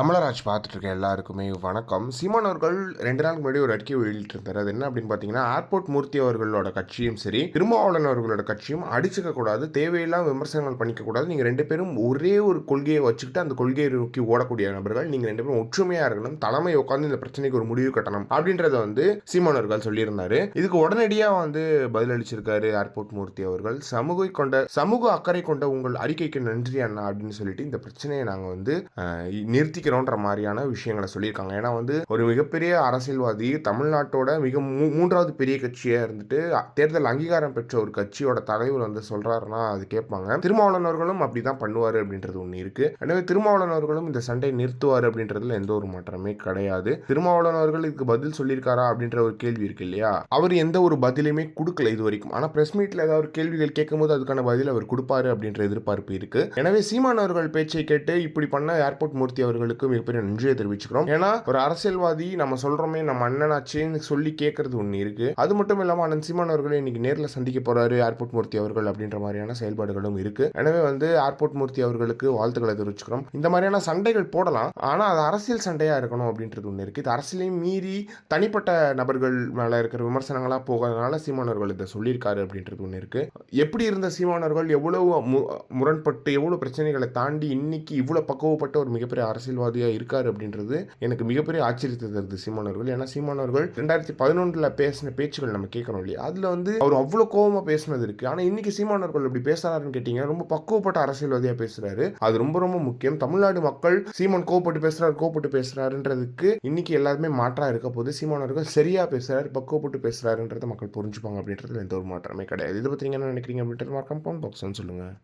கமலராஜ் பார்த்துட்டு இருக்க எல்லாருக்குமே வணக்கம். சீமான் அவர்கள் ரெண்டு நாளுக்கு முன்னாடி ஒரு அறிக்கை வெளியிட்டிருந்தார். அது என்ன அப்படின்னு பார்த்தீங்கன்னா ஏர்போர்ட் மூர்த்தி அவர்களோட கட்சியும் சரி திருமாவளவன் அவர்களோட கட்சியும் அடிச்சுக்க கூடாது தேவையில்லாம விமர்சனங்கள் பண்ணிக்க கூடாது. நீங்க ரெண்டு பேரும் ஒரே ஒரு கொள்கையை வச்சுக்கிட்டு அந்த கொள்கையை நோக்கி ஓடக்கூடிய நபர்கள் நீங்க ரெண்டு பேரும் ஒற்றுமையா இருக்கணும் தலைமை உட்காந்து இந்த பிரச்சனைக்கு ஒரு முடிவு கட்டணும் அப்படின்றத வந்து சீமான் அவர்கள் சொல்லியிருந்தாரு. இதுக்கு உடனடியா வந்து பதிலளிச்சிருக்காரு ஏர்போர்ட் மூர்த்தி அவர்கள். சமூக கொண்ட சமூக அக்கறை கொண்ட உங்கள் அறிக்கைக்கு நன்றி அண்ணா அப்படின்னு சொல்லிட்டு இந்த பிரச்சனையை நாங்கள் வந்து நிறுத்திக்க நிறுத்திக்கிறோன்ற மாதிரியான விஷயங்களை சொல்லியிருக்காங்க. ஏன்னா வந்து ஒரு மிகப்பெரிய அரசியல்வாதி தமிழ்நாட்டோட மிக மூன்றாவது பெரிய கட்சியா இருந்துட்டு தேர்தல் அங்கீகாரம் பெற்ற ஒரு கட்சியோட தலைவர் வந்து சொல்றாருன்னா அது கேட்பாங்க. திருமாவளவன் அவர்களும் அப்படிதான் பண்ணுவார் அப்படின்றது ஒன்று இருக்கு. எனவே திருமாவளவன் அவர்களும் இந்த சண்டையை நிறுத்துவார் அப்படின்றதுல எந்த ஒரு மாற்றமே கிடையாது. திருமாவளவன் அவர்கள் இதுக்கு பதில் சொல்லியிருக்காரா அப்படின்ற ஒரு கேள்வி இருக்கு இல்லையா? அவர் எந்த ஒரு பதிலுமே கொடுக்கல இது வரைக்கும். ஆனா பிரஸ் மீட்ல ஏதாவது ஒரு கேள்விகள் கேட்கும்போது அதுக்கான பதில் அவர் கொடுப்பாரு அப்படின்ற எதிர்பார்ப்பு இருக்கு. எனவே சீமான் அவர்கள் பேச்சை கேட்டு இப்படி பண்ண ஏர்போர்ட் மூர்த்தி அவர்களுக்கு மிகப்பெரிய நன்றியை தெரிவிச்சுக்கிறோம். ஏன்னா ஒரு அரசியல்வாதி நம்ம சொல்றோமே நம்ம அண்ணனாச்சேன்னு சொல்லி கேட்கறது ஒன்று இருக்கு. அது மட்டும் இல்லாமல் அண்ணன் சீமான் அவர்களை இன்னைக்கு நேரில் சந்திக்க போறாரு ஏர்போர்ட் மூர்த்தி அவர்கள் அப்படின்ற மாதிரியான செயல்பாடுகளும் இருக்கு. எனவே வந்து ஏர்போர்ட் மூர்த்தி அவர்களுக்கு வாழ்த்துக்களை தெரிவிச்சுக்கிறோம். இந்த மாதிரியான சண்டைகள் போடலாம். ஆனால் அது அரசியல் சண்டையா இருக்கணும் அப்படின்றது ஒன்று இருக்கு. இது அரசியலையும் மீறி தனிப்பட்ட நபர்கள் மேல இருக்கிற விமர்சனங்களா போகிறதுனால சீமானவர்கள் இதை சொல்லியிருக்காரு அப்படின்றது ஒன்று இருக்கு. எப்படி இருந்த சீமானவர்கள் எவ்வளவு மு- முரண்பட்டு எவ்வளவு பிரச்சனைகளை தாண்டி இன்னைக்கு இவ்வளவு பக்குவப்பட்ட ஒரு மிகப்பெரிய அரசியல் அரசியல்வாதியா இருக்கார் அப்படின்றது எனக்கு மிகப்பெரிய ஆச்சரியத்தை தருது சீமானவர்கள் ஏன்னா சீமானவர்கள் ரெண்டாயிரத்தி பதினொன்றில் பேசின பேச்சுகள் நம்ம கேட்கறோம் இல்லையா? அதில் வந்து அவர் அவ்வளோ கோபமாக பேசினது இருக்குது ஆனால் இன்னைக்கு சீமானவர்கள் இப்படி பேசுகிறாருன்னு கேட்டிங்கன்னா ரொம்ப பக்குவப்பட்ட அரசியல்வாதியாக பேசுறாரு. அது ரொம்ப ரொம்ப முக்கியம். தமிழ்நாடு மக்கள் சீமான் கோவப்பட்டு பேசுகிறார் கோவப்பட்டு பேசுகிறாருன்றதுக்கு இன்றைக்கி எல்லாருமே மாற்றாக இருக்க போது சீமானவர்கள் சரியாக பேசுகிறார் பக்குவப்பட்டு பேசுகிறாருன்றதை மக்கள் புரிஞ்சுப்பாங்க அப்படின்றதுல எந்த ஒரு மாற்றமே கிடையாது. இதை பற்றி என்ன நினைக்கிறீங்க அப்படின்றது மறக்காம பாக்ஸ்ன்னு சொல்லுங்கள்